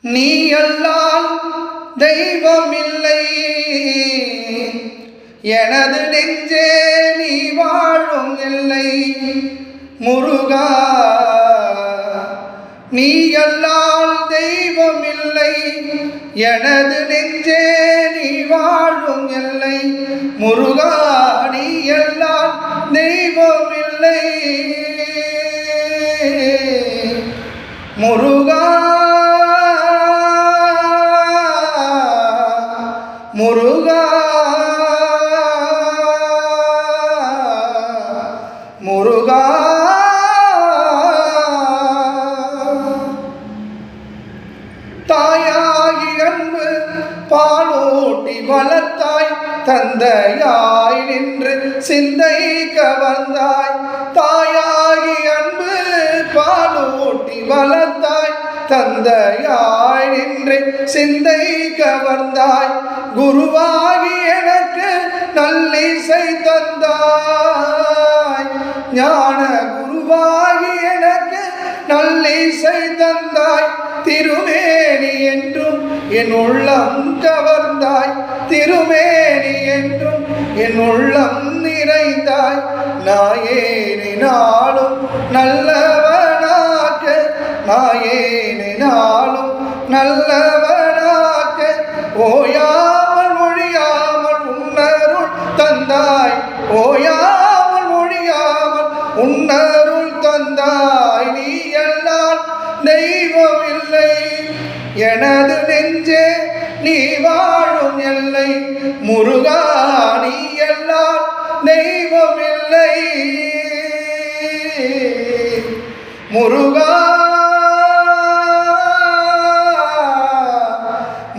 நீ அல்லால் தெய்வமில்லை. எனது நெஞ்சே நீ வாழும் இல்லை. முருகா நீ அல்லால் தெய்வமில்லை. எனது நெஞ்சே நீ வாழும் இல்லை. முருகா நீ அல்லால் தெய்வமில்லை. முருகா முருகா முருகா. தாயாகி அன்பு பாலோட்டி வளர்த்தாய் தந்தையாய் நின்று சிந்தை கவர்ந்தாய் தாயாகி அன்பு பாலோட்டி வளர்த்தாய் தந்தையாய் நின்றே சிந்தை கவர்ந்தாய். குருவாகி எனக்கு நல்லிசை தந்தாய். ஞான குருவாகி எனக்கு நல்லிசை தந்தாய். திருமேனி என்றும் என் உள்ளம் கவர்ந்தாய். திருமேனி என்றும் என் உள்ளம் நிறைந்தாய். நாயேனி நாளும் நல்லவனாக நாயேனி நாளும் நல்லவனாக்க ஓயாமல் ஒழியாமல் உன்னருள் தந்தாய். ஓயாமல் ஒழியாமல் உன்னருள் தந்தாய். நீ எல்லாம் தெய்வம் இல்லை எனது நெஞ்சே நீ வாழும் எல்லை. முருகா நீ எல்லாம் தெய்வம் இல்லை முருகா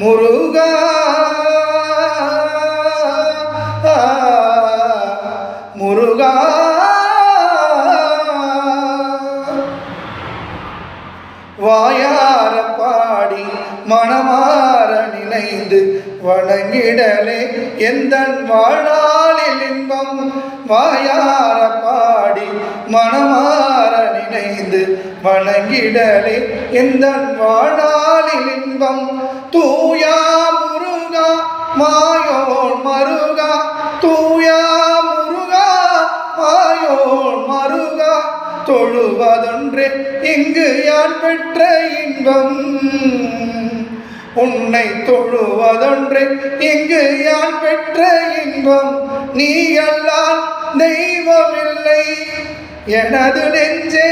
முருகா. முருகா. வாயார பாடி மனமாற நினைந்து வணங்கிடலே. எந்த வாழ்நாளில் இன்பம்? வாயார பாடி மனமாற வணங்கிடலே எந்த வாழ்நாளில் இன்பம்? தூயா முருகா மாயோன் மருகா தூயா முருகா மாயோன் மருகா தொழுவதொன்று இங்கு யான் பெற்ற இன்பம்? உன்னை தொழுவதொன்று இங்கு யான் பெற்ற இன்பம்? நீ அல்லால் தெய்வமில்லை. எனது நெஞ்சே